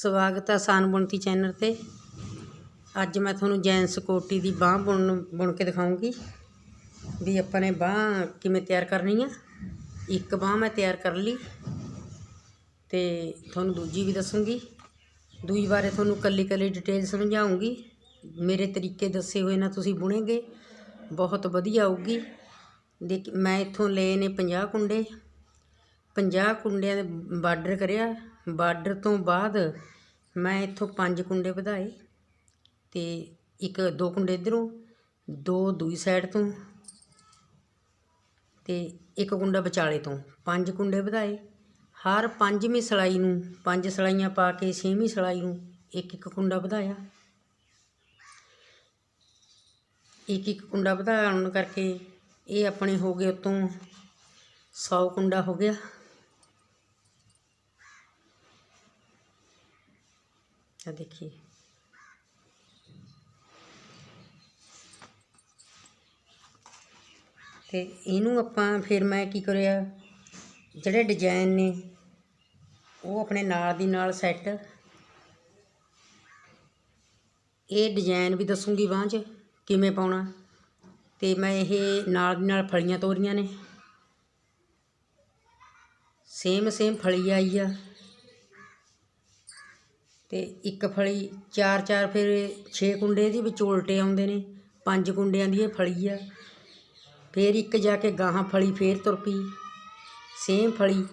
ਸਵਾਗਤ ਹੈ ਆਸਾਨ ਬੁਣਤੀ ਚੈਨਲ ਤੇ। ਅੱਜ ਮੈਂ ਤੁਹਾਨੂੰ ਜੈਂਸ ਕੋਟੀ ਦੀ ਬਾਹ ਬੁਣ ਬੁਣ ਕੇ ਦਿਖਾਉਂਗੀ। ਵੀ ਆਪਾਂ ਨੇ ਬਾਹ ਕਿਵੇਂ ਤਿਆਰ ਕਰਨੀ ਆ। ਇੱਕ ਬਾਹ ਮੈਂ ਤਿਆਰ ਕਰ ਲਈ ਤੇ ਤੁਹਾਨੂੰ ਦੂਜੀ ਵੀ ਦੱਸੂੰਗੀ। ਦੂਜੀ ਬਾਰੇ ਤੁਹਾਨੂੰ ਕੱਲੀ ਕੱਲੀ ਡਿਟੇਲ ਸਮਝਾਉਂਗੀ। ਮੇਰੇ ਤਰੀਕੇ ਦੱਸੇ ਹੋਏ ਨਾ ਤੁਸੀਂ ਬੁਣੇਗੇ, ਬਹੁਤ ਵਧੀਆ ਆਊਗੀ। ਦੇਖ, ਮੈਂ ਇੱਥੋਂ ਲਏ ਨੇ 50 ਕੁੰਡੇ। 50 ਕੁੰਡਿਆਂ ਦੇ ਬਾਰਡਰ ਕਰਿਆ। ਬਾਰਡਰ ਤੋਂ ਬਾਅਦ ਮੈਂ ਇੱਥੋਂ ਪੰਜ ਕੁੰਡੇ ਵਧਾਏ ਅਤੇ ਇੱਕ ਦੋ ਕੁੰਡੇ ਇੱਧਰੋਂ, ਦੋ ਦੂਈ ਸਾਈਡ ਤੋਂ ਅਤੇ ਇੱਕ ਕੁੰਡਾ ਵਿਚਾਲੇ ਤੋਂ। ਪੰਜ ਕੁੰਡੇ ਵਧਾਏ। ਹਰ ਪੰਜਵੀਂ ਸਲਾਈ ਨੂੰ ਪੰਜ ਸਲਾਈਆਂ ਪਾ ਕੇ ਛੇਵੀਂ ਸਲਾਈ ਨੂੰ ਇੱਕ ਇੱਕ ਕੁੰਡਾ ਵਧਾਇਆ। ਇੱਕ ਇੱਕ ਕੁੰਡਾ ਵਧਾਉਣ ਕਰਕੇ ਇਹ ਆਪਣੇ ਹੋ ਗਏ ਉਤੋਂ 100 ਕੁੰਡਾ ਹੋ ਗਿਆ। ਆ ਦੇਖੀਏ ਤੇ ਇਹਨੂੰ ਆਪਾਂ ਫਿਰ ਮੈਂ ਕੀ ਕਰਿਆ, ਜਿਹੜੇ ਡਿਜ਼ਾਈਨ ਨੇ, ਉਹ ਆਪਣੇ ਨਾਲ ਦੀ ਨਾਲ ਸੈੱਟ ਇਹ ਡਿਜ਼ਾਈਨ ਵੀ ਦੱਸੂਗੀ ਬਾਂਹ 'ਚ ਕਿਵੇਂ ਪਾਉਣਾ। ਤੇ ਮੈਂ ਇਹ ਨਾਲ ਦੀ ਨਾਲ ਫਲੀਆਂ ਤੋਰੀਆਂ ਨੇ। ਸੇਮ ਸੇਮ ਫਲੀ ਆਈ ਆ। ਅਤੇ ਇੱਕ ਫਲੀ ਚਾਰ ਚਾਰ ਫਿਰ ਛੇ ਕੁੰਡੇ ਇਹਦੇ ਵਿੱਚ ਉਲਟੇ ਆਉਂਦੇ ਨੇ, ਪੰਜ ਕੁੰਡਿਆਂ ਦੀ ਇਹ ਫਲੀ ਆ। ਫਿਰ ਇੱਕ ਜਾ ਕੇ ਗਾਹਾਂ ਫਲੀ ਫੇਰ ਤੁਰ ਪਈ, ਸੇਮ ਫਲੀ।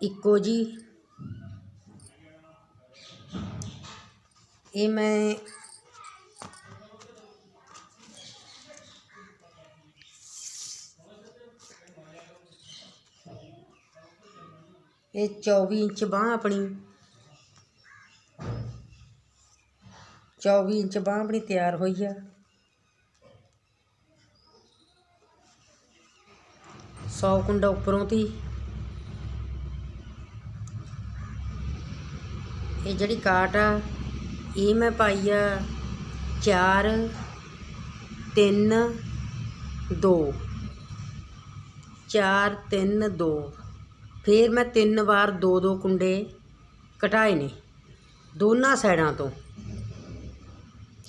ਇੱਕੋ ਜੀ। ਇਹ ਮੈਂ ਇਹ 24 ਇੰਚ ਬਾਹ ਆਪਣੀ 24 ਇੰਚ ਬਾਹ ਆਪਣੀ ਤਿਆਰ ਹੋਈ ਆ। ਸੌ ਕੁੰਡਾ ਉੱਪਰੋਂ ਤੀ ਇਹ ਜਿਹੜੀ ਕਾਟ ਆ, ਇਹ ਮੈਂ ਪਾਈ ਆ 4 3 2 4 3 2 ਫਿਰ ਮੈਂ ਤਿੰਨ ਵਾਰ ਦੋ ਦੋ ਕੁੰਡੇ ਘਟਾਏ ਨੇ, ਦੋਨਾਂ ਸਾਈਡਾਂ ਤੋਂ।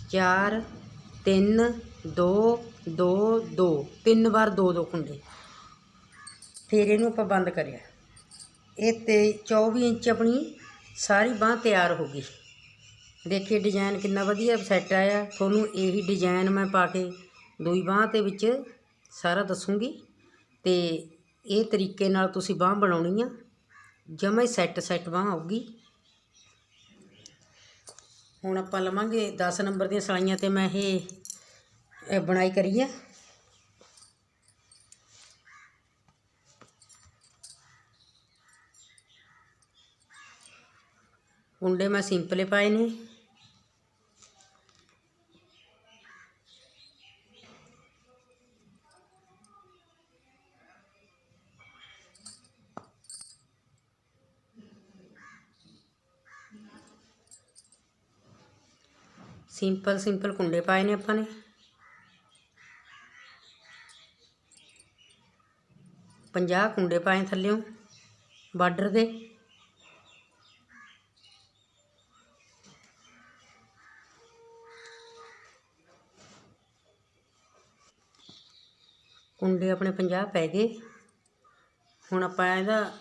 4 3 2 2 2 ਤਿੰਨ ਵਾਰ ਦੋ ਦੋ ਕੁੰਡੇ ਫਿਰ ਇਹਨੂੰ ਆਪਾਂ ਬੰਦ ਕਰਿਆ। ਇਹ ਤੇ 24 ਇੰਚ ਆਪਣੀ ਸਾਰੀ ਬਾਹ ਤਿਆਰ ਹੋ ਗਈ। ਦੇਖੀਏ ਡਿਜ਼ਾਈਨ ਕਿੰਨਾ ਵਧੀਆ ਸੈੱਟ ਆਇਆ। ਤੁਹਾਨੂੰ ਇਹੀ ਡਿਜ਼ਾਈਨ ਮੈਂ ਪਾ ਕੇ ਦੂਈ ਬਾਹ ਦੇ ਵਿੱਚ ਸਾਰਾ ਦੱਸੂਗੀ। ਤੇ ਇਹ ਤਰੀਕੇ ਨਾਲ ਤੁਸੀਂ ਬਾਹ ਬਣਾਉਣੀ ਆ। ਜਮਾ ਹੀ ਸੈੱਟ ਸੈੱਟ ਬਾਹ ਆਊਗੀ। ਹੁਣ ਆਪਾਂ ਲਵਾਂਗੇ 10 ਨੰਬਰ ਦੀਆਂ ਸਲਾਈਆਂ ਤੇ ਮੈਂ ਇਹ ਬਣਾਈ ਕਰੀ ਆ। ਕੁੰਡੇ ਮੈਂ ਸਿੰਪਲੇ ਪਾਏ ਨੇ। ਸਿੰਪਲ ਸਿੰਪਲ ਕੁੰਡੇ ਪਾਏ ਨੇ ਆਪਾਂ ਨੇ। ਪੰਜਾਹ ਕੁੰਡੇ ਪਾਏ ਥੱਲਿਓਂ ਬਾਰਡਰ ਦੇ। ਕੁੰਡੇ ਆਪਣੇ 50 ਪੈ ਗਏ। ਹੁਣ ਆਪਾਂ ਇਹਦਾ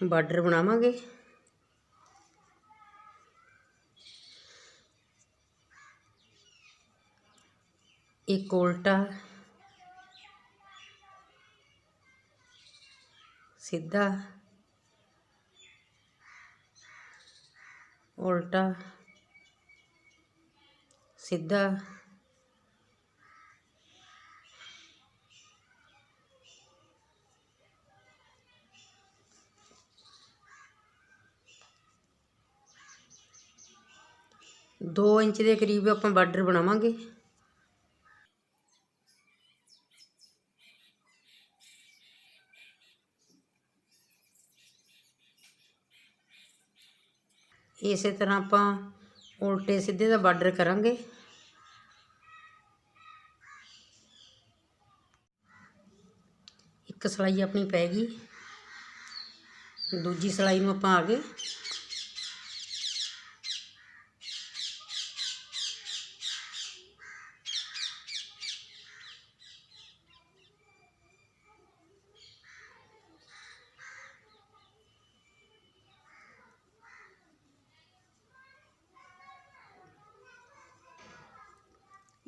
ਬਾਰਡਰ ਬਣਾਵਾਂਗੇ। ਇੱਕ ਉਲਟਾ ਸਿੱਧਾ ਉਲਟਾ ਸਿੱਧਾ ਦੋ ਇੰਚ ਦੇ ਕਰੀਬ ਆਪਾਂ ਬਾਰਡਰ ਬਣਾਵਾਂਗੇ। ਇਸੇ ਤਰ੍ਹਾਂ ਆਪਾਂ ਉਲਟੇ ਸਿੱਧੇ ਦਾ ਬਾਰਡਰ ਕਰਾਂਗੇ। ਇੱਕ ਸਲਾਈ ਆਪਣੀ ਪੈ ਗਈ। ਦੂਜੀ ਸਲਾਈ ਨੂੰ ਆਪਾਂ ਆ ਗਏ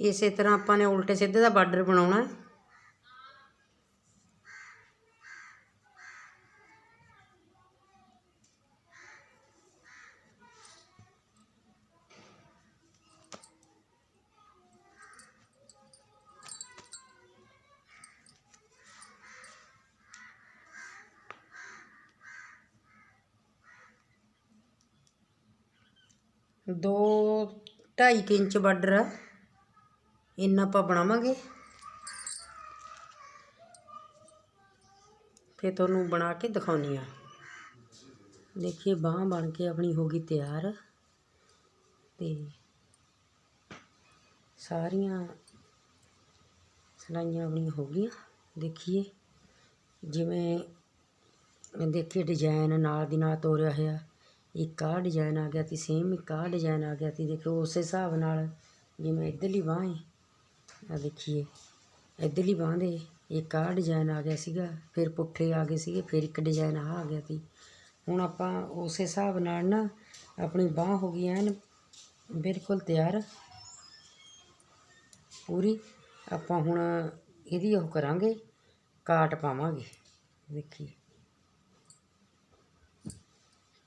ਇਸੇ ਤਰ੍ਹਾਂ ਆਪਾਂ ਨੇ ਉਲਟੇ ਸਿੱਧੇ ਦਾ ਬਾਰਡਰ ਬਣਾਉਣਾ ਹੈ। ਦੋ ਢਾਈ ਕੁ ਇੰਚ ਬਾਰਡਰ ਆ। ਇੰਨਾ ਆਪਾਂ ਬਣਾਵਾਂਗੇ। ਫਿਰ ਤੁਹਾਨੂੰ ਬਣਾ ਕੇ ਦਿਖਾਉਣੀ ਆ। ਦੇਖੀਏ, ਬਾਹ ਬਣ ਕੇ ਆਪਣੀ ਹੋ ਗਈ ਤਿਆਰ। ਤੇ ਸਾਰੀਆਂ ਸਲਾਈਆਂ ਆਪਣੀਆਂ ਹੋ ਗਈਆਂ। ਦੇਖੀਏ, ਜਿਵੇਂ ਦੇਖੀਏ ਡਿਜ਼ਾਈਨ ਨਾਲ ਦੀ ਨਾਲ ਤੋਰਿਆ ਹੋਇਆ। ਇੱਕ ਆਹ ਡਿਜ਼ਾਈਨ ਆ ਗਿਆ ਤੀ ਸੇਮ ਇੱਕ ਆਹ ਡਿਜ਼ਾਈਨ ਆ ਗਿਆ ਤੀ ਦੇਖੋ, ਉਸੇ ਹਿਸਾਬ ਨਾਲ ਜਿਵੇਂ ਇੱਧਰਲੀ ਬਾਂਹ ਹੈ ਆ ਦੇਖੀਏ, ਇੱਧਰਲੀ ਬਾਂਹ ਦੇ ਇੱਕ ਆਹ ਡਿਜ਼ਾਈਨ ਆ ਗਿਆ ਸੀਗਾ, ਫਿਰ ਪੁੱਠੇ ਆ ਗਏ ਸੀਗੇ, ਫਿਰ ਇੱਕ ਡਿਜ਼ਾਈਨ ਆਹ ਆ ਗਿਆ ਸੀ। ਹੁਣ ਆਪਾਂ ਉਸੇ ਹਿਸਾਬ ਨਾਲ ਨਾ ਆਪਣੀ ਬਾਂਹ ਹੋ ਗਈ ਐਨ ਬਿਲਕੁਲ ਤਿਆਰ। ਪੂਰੀ, ਆਪਾਂ ਹੁਣ ਇਹਦੀ ਉਹ ਕਰਾਂਗੇ, ਕਾਟ ਪਾਵਾਂਗੇ, ਦੇਖੀਏ।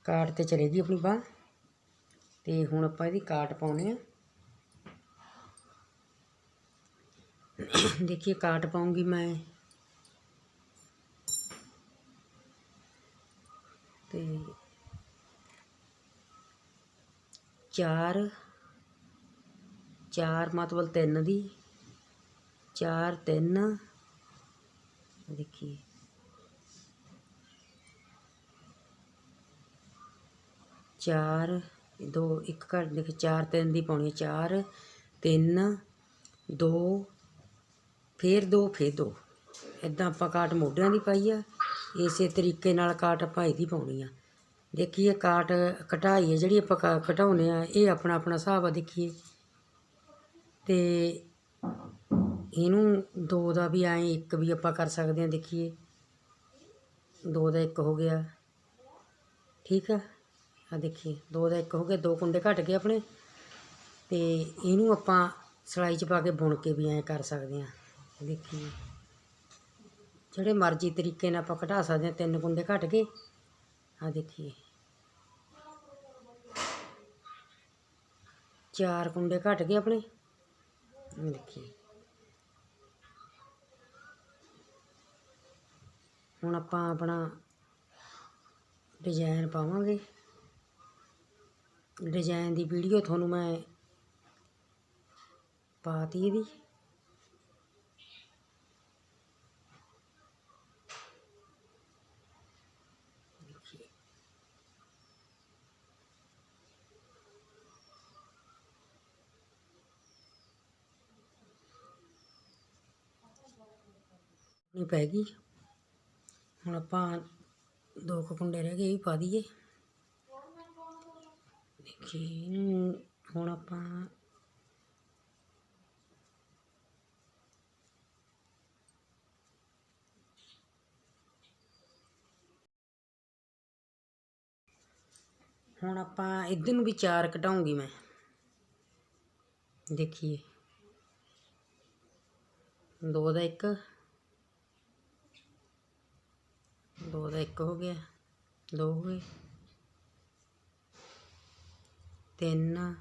ਕਾਟ ਤੇ ਚਲੇਗੀ ਆਪਣੀ ਬਾਂਹ। ਤੇ ਹੁਣ ਆਪਾਂ ਇਹਦੀ ਕਾਟ ਪਾਉਣੇ ਆ। देखिए काट पाऊंगी मैं ਤੇ ਚਾਰ ਚਾਰ ਮਤਲਬ ਤਿੰਨ ਦੀ ਚਾਰ ਤਿੰਨ ਦੇਖੀਏ ਚਾਰ ਦੋ ਇੱਕ ਘੱਟ ਦੇਖ ਚਾਰ ਤਿੰਨ ਦੀ ਪਾਉਣੀ ਹੈ ਚਾਰ ਤਿੰਨ ਦੋ ਫੇਰ ਦੋ ਫੇਰ ਦੋ। ਇਦਾਂ ਆਪਾਂ ਕਾਟ ਮੋਢਿਆਂ ਦੀ ਪਾਈ ਆ। ਇਸੇ ਤਰੀਕੇ ਨਾਲ ਕਾਟ ਆਪਾਂ ਇਹਦੀ ਪਾਉਣੀ ਆ। ਦੇਖੀਏ ਕਾਟ ਕਟਾਈ ਹੈ ਜਿਹੜੀ ਆਪਾਂ ਕਾ- ਘਟਾਉਂਦੇ ਆ, ਇਹ ਆਪਣਾ ਆਪਣਾ ਹਿਸਾਬ ਆ ਦੇਖੀਏ। ਤੇ ਇਹਨੂੰ ਦੋ ਦਾ ਵੀ ਐਂ ਇੱਕ ਵੀ ਆਪਾਂ ਕਰ ਸਕਦੇ ਆ ਦੇਖੀਏ। ਦੋ ਦਾ ਇੱਕ ਹੋ ਗਿਆ। ਠੀਕ ਆ? ਆ ਦੇਖੀਏ, ਦੋ ਦਾ ਇੱਕ ਹੋ ਗਿਆ। ਦੋ ਕੁੰਡੇ ਘਟ ਗਏ ਆਪਣੇ। ਤੇ ਇਹਨੂੰ ਆਪਾਂ ਸਲਾਈ 'ਚ ਪਾ ਕੇ ਬੁਣ ਕੇ ਵੀ ਐਂ ਕਰ ਸਕਦੇ ਆ। ਦੇਖੀਏ ਜਿਹੜੇ ਮਰਜ਼ੀ ਤਰੀਕੇ ਨਾਲ ਆਪਾਂ ਘਟਾ ਸਕਦੇ ਹਾਂ, ਤਿੰਨ ਕੁੰਡੇ ਘਟ ਗਏ। ਆ ਦੇਖੀਏ। ਚਾਰ ਕੁੰਡੇ ਘਟ ਗਏ ਆਪਣੇ। ਦੇਖੀਏ। ਹੁਣ ਆਪਾਂ ਆਪਣਾ ਡਿਜ਼ਾਈਨ ਪਾਵਾਂਗੇ। ਡਿਜ਼ਾਈਨ ਦੀ ਵੀਡੀਓ ਤੁਹਾਨੂੰ ਮੈਂ ਪਾਤੀ ਇਹਦੀ ਦੇਖੀਏ ਨਹੀਂ ਪੈ ਗਈ। ਹੁਣ ਆਪਾਂ ਦੋ ਕੁ ਕੁੰਡੇ ਰਹਿ ਗਏ, ਇਹ ਵੀ ਪਾ ਦਈਏ। ਦੇਖੀ ਹੁਣ ਆਪਾਂ ਹੁਣ ਆਪਾਂ ਇੱਧਰ ਨੂੰ ਵੀ ਚਾਰ ਘਟਾਉਂਗੀ ਮੈਂ। ਦੇਖੀਏ। ਦੋ ਦਾ ਇੱਕ। ਦੋ ਦਾ ਇੱਕ ਹੋ ਗਿਆ, ਦੋ ਹੋ ਗਏ। ਤਿੰਨ।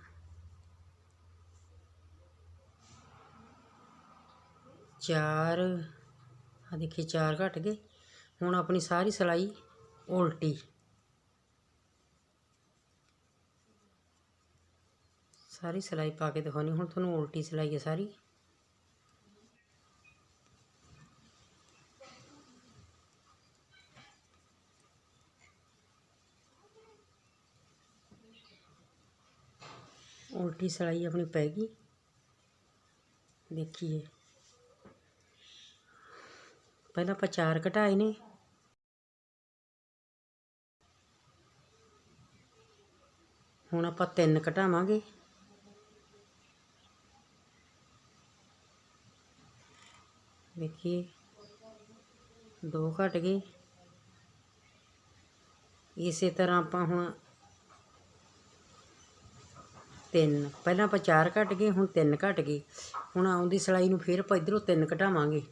ਚਾਰ। ਆ ਦੇਖੀ ਚਾਰ ਘਟ ਗਏ। ਹੁਣ ਆਪਣੀ ਸਾਰੀ ਸਲਾਈ ਉਲਟੀ। ਸਾਰੀ ਸਲਾਈ ਪਾ ਕੇ ਦਿਖਾਉਣੀ। ਹੁਣ ਤੁਹਾਨੂੰ ਉਲਟੀ ਸਲਾਈ ਹੈ ਸਾਰੀ। ਉਲਟੀ ਸਲਾਈ ਆਪਣੀ ਪੈ ਗਈ। ਦੇਖੀਏ। ਪਹਿਲਾਂ ਆਪਾਂ ਚਾਰ ਘਟਾਏ ਨੇ। ਹੁਣ ਆਪਾਂ ਤਿੰਨ ਘਟਾਵਾਂਗੇ ਦੇਖੀਏ। ਦੋ ਘਟ ਗਏ। ਇਸੇ ਤਰ੍ਹਾਂ ਆਪਾਂ ਹੁਣ ਤਿੰਨ। ਪਹਿਲਾਂ ਆਪਾਂ ਚਾਰ ਘਟ ਗਏ, ਹੁਣ ਤਿੰਨ ਘਟ ਗਏ। ਹੁਣ ਆਉਂਦੀ ਸਲਾਈ ਨੂੰ ਫੇਰ ਆਪਾਂ ਇਧਰੋਂ ਤਿੰਨ ਘਟਾਵਾਂਗੇ।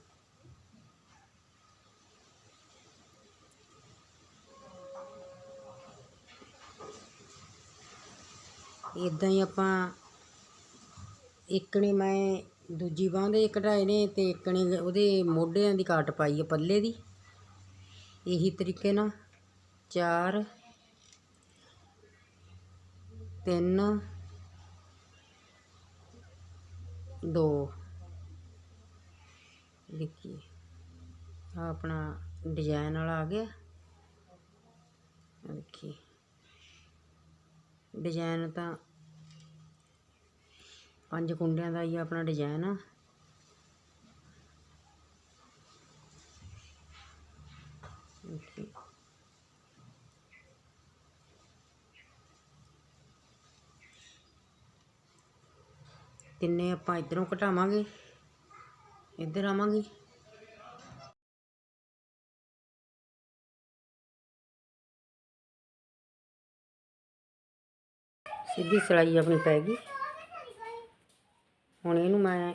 ਇਦਾਂ ਹੀ ਆਪਾਂ ਇੱਕ ਨੇ ਮੈਂ, ਦੂਜੀ ਬਾਂਹ ਦੇ ਕਢਾਏ ਨੇ ਤੇ ਇੱਕ ਨੇ ਉਹਦੇ ਮੋਢਿਆਂ ਦੀ ਕਾਟ ਪਾਈ ਹੈ ਪੱਲੇ ਦੀ। ਇਹੀ ਤਰੀਕੇ ਨਾਲ ਚਾਰ, ਤਿੰਨ ਦੋ। ਦੇਖੀਏ। ਆ ਆਪਣਾ ਡਿਜ਼ਾਈਨ ਵਾਲਾ ਆ ਗਿਆ। ਦੇਖੀ ਦੇਖੀਏ। ਡਿਜ਼ਾਈਨ ਤਾਂ ਪੰਜ ਕੁੰਡਿਆਂ ਦਾ ਹੀ ਆਪਣਾ ਡਿਜ਼ਾਈਨ ਆ ਦੇਖੀਏ। ਤਿੰਨੇ ਆਪਾਂ ਇਧਰੋਂ ਘਟਾਵਾਂਗੇ, ਇੱਧਰ ਆਵਾਂਗੇ। ਸਿੱਧੀ ਸਿਲਾਈ ਆਪਣੀ ਪੈ ਗਈ। ਹੁਣ ਇਹਨੂੰ ਮੈਂ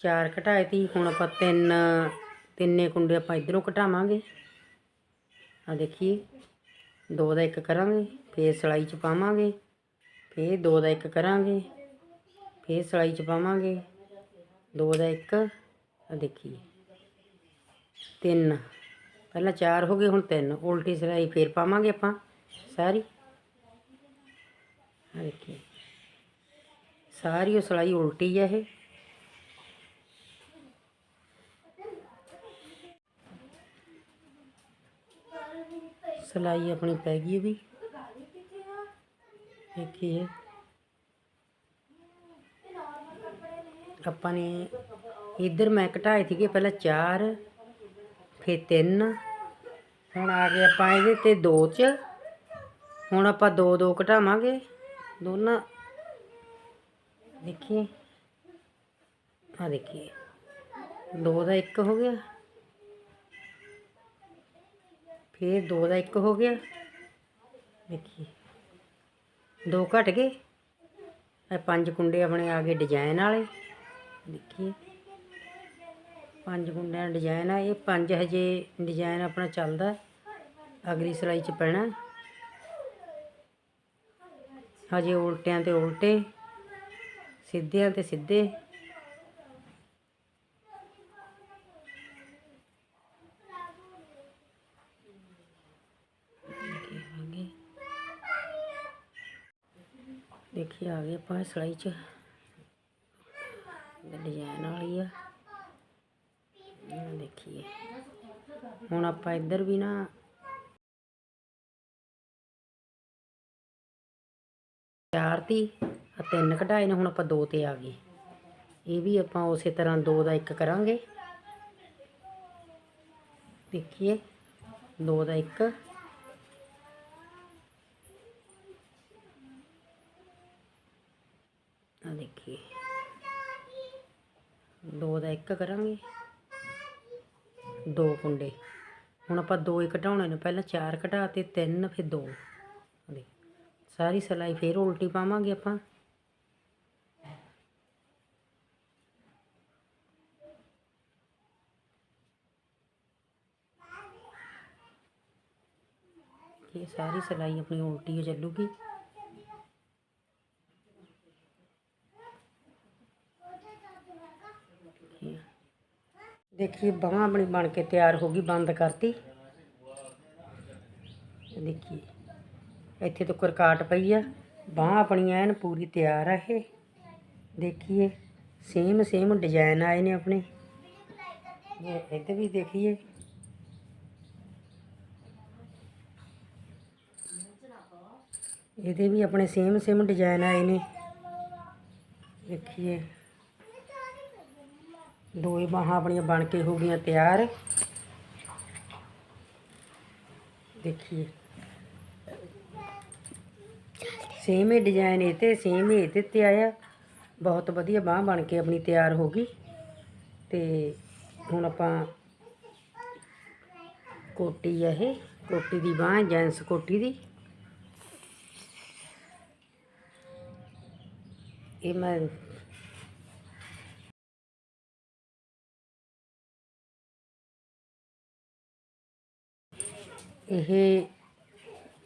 ਚਾਰ ਘਟਾਏ ਤੀ, ਹੁਣ ਆਪਾਂ ਤਿੰਨ, ਤਿੰਨੇ ਕੁੰਡੇ ਆਪਾਂ ਇਧਰੋਂ ਘਟਾਵਾਂਗੇ। ਆ ਦੇਖੀਏ, ਦੋ ਦਾ ਇੱਕ ਕਰਾਂਗੇ, ਫੇਰ ਸਿਲਾਈ ਚ ਪਾਵਾਂਗੇ, ਫੇਰ ਦੋ ਦਾ ਇੱਕ ਕਰਾਂਗੇ। ਫੇਰ ਸਿਲਾਈ ਚ ਪਾਵਾਂਗੇ। ਦੋ ਦਾ ਇੱਕ ਆ ਦੇਖੀਏ। ਤਿੰਨ। ਪਹਿਲਾਂ ਚਾਰ ਹੋ ਗਏ, ਹੁਣ ਤਿੰਨ। ਉਲਟੀ ਸਿਲਾਈ ਫੇਰ ਪਾਵਾਂਗੇ ਆਪਾਂ ਸਾਰੀ। ਆ ਦੇਖੀਏ। ਸਾਰੀ ਉਹ ਸਿਲਾਈ ਉਲਟੀ ਹੈ ਇਹ। ਸਿਲਾਈ ਆਪਣੀ ਪੈ ਗਈ ਵੀ ਦੇਖੀਏ। ਆਪਾਂ ਨੇ ਇੱਧਰ ਮੈਂ ਘਟਾਏ ਸੀਗੇ ਪਹਿਲਾਂ 4 ਫਿਰ 3 ਹੁਣ ਆ ਗਏ ਆਪਾਂ ਇਹਦੇ ਤੇ 2 ਚ। ਹੁਣ ਆਪਾਂ 2 2 ਘਟਾਵਾਂਗੇ ਦੋਨਾਂ ਦੇਖੀਏ। ਆ ਦੇਖੀਏ। 2 ਦਾ 1 ਹੋ ਗਿਆ। ਫਿਰ 2 ਦਾ 1 ਹੋ ਗਿਆ। ਦੇਖੀਏ। 2 ਘਟ ਗਏ। ਇਹ ਪੰਜ ਕੁੰਡੇ ਆਪਣੇ ਆ ਗਏ ਡਿਜ਼ਾਈਨ ਵਾਲੇ। ਦੇਖੀਏ ਪੰਜ ਗੁੰਡਿਆਂ ਦਾ ਡਿਜ਼ਾਈਨ ਆ, ਇਹ ਪੰਜ ਹਜੇ ਡਿਜ਼ਾਈਨ ਆਪਣਾ ਚੱਲਦਾ, ਅਗਲੀ ਸਿਲਾਈ 'ਚ ਪੈਣਾ। ਹਜੇ ਉਲਟਿਆਂ ਤੇ ਉਲਟੇ, ਸਿੱਧਿਆਂ ਤੇ ਸਿੱਧੇ। ਦੇਖੀ ਆ ਗਏ ਆਪਾਂ ਸਿਲਾਈ 'ਚ। ਡਿਜ਼ਾਈਨ ਵਾਲੀ ਆ ਇਹ ਦੇਖੀਏ ਹੁਣ ਆਪਾਂ ਇੱਧਰ ਵੀ ਨਾ ਚਾਰ ਤੀ ਆ ਤਿੰਨ ਕਢਾਏ ਨੇ ਹੁਣ ਆਪਾਂ ਦੋ ਤੇ ਆ ਗਏ ਇਹ ਵੀ ਆਪਾਂ ਉਸੇ ਤਰ੍ਹਾਂ ਦੋ ਦਾ ਇੱਕ ਕਰਾਂਗੇ ਦੇਖੀਏ ਦੋ ਦਾ ਇੱਕ ਆ ਦੇਖੀਏ ਦੋ ਦਾ ਇੱਕ ਕਰਾਂਗੇ। ਦੋ ਕੁੰਡੇ। ਹੁਣ ਆਪਾਂ ਦੋ ਹੀ ਘਟਾਉਣੇ ਨੇ। ਪਹਿਲਾਂ ਚਾਰ ਘਟਾ ਤੇ ਤਿੰਨ, ਫਿਰ ਦੋ। ਆ ਸਾਰੀ ਸਿਲਾਈ ਫੇਰ ਉਲਟੀ ਪਾਵਾਂਗੇ ਆਪਾਂ। ਇਹ ਸਾਰੀ ਸਿਲਾਈ ਆਪਣੀ ਉਲਟੀ ਹੋ ਚੱਲੂਗੀ। ਦੇਖੀਏ ਬਾਹਾਂ ਆਪਣੀ ਬਣ ਕੇ ਤਿਆਰ ਹੋ ਗਈ, ਬੰਦ ਕਰਤੀ। ਦੇਖੀਏ ਇੱਥੇ ਤੋਂ ਕਰਕਾਟ ਪਈ ਆ, ਬਾਹ ਆਪਣੀ ਐਨ ਪੂਰੀ ਤਿਆਰ ਆ ਇਹ। ਦੇਖੀਏ ਸੇਮ ਸੇਮ ਡਿਜ਼ਾਈਨ ਆਏ ਨੇ ਆਪਣੇ। ਇਹ ਇੱਧਰ ਵੀ ਦੇਖੀਏ। ਇਹਦੇ ਵੀ ਆਪਣੇ ਸੇਮ ਸੇਮ ਡਿਜ਼ਾਈਨ ਆਏ ਨੇ। ਦੇਖੀਏ। ਦੋ ਹੀ ਬਾਹਾਂ ਆਪਣੀਆਂ ਬਣ ਕੇ ਹੋ ਗਈਆਂ ਤਿਆਰ। ਦੇਖੀਏ। ਸੇਮ ਹੀ ਡਿਜ਼ਾਈਨ ਇਹ ਤੇ ਸੇਮ ਹੀ ਇਹਦੇ ਤੇ ਤੇ ਆਇਆ। ਬਹੁਤ ਵਧੀਆ ਬਾਹ ਬਣ ਕੇ ਆਪਣੀ ਤਿਆਰ ਹੋ ਗਈ। ਤੇ ਹੁਣ ਆਪਾਂ ਕੋਟੀ ਆ ਇਹ, ਕੋਟੀ ਦੀ ਬਾਹ ਜੈਂਸ ਕੋਟੀ ਦੀ। ਇਹ ਮੈਂ ਇਹ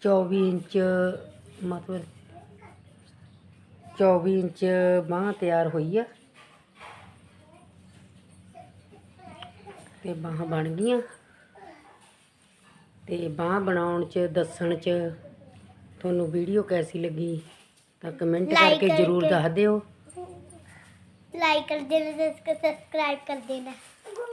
24 ਇੰਚ ਮਤਲਬ 24 ਇੰਚ ਬਾਹ ਤਿਆਰ ਹੋਈ ਆ। ਤੇ ਬਾਹ ਬਣ ਗਈਆਂ। ਤੇ ਬਾਹ ਬਣਾਉਣ ਚ ਦੱਸਣ ਚ ਤੁਹਾਨੂੰ ਵੀਡੀਓ ਕੈਸੀ ਲੱਗੀ ਤਾਂ ਕਮੈਂਟ ਕਰਕੇ ਜਰੂਰ ਦੱਸ ਦਿਓ। ਲਾਈਕ ਕਰ ਦੇਣਾ ਸਬਸਕ੍ਰਾਈਬ ਕਰ ਦੇਣਾ।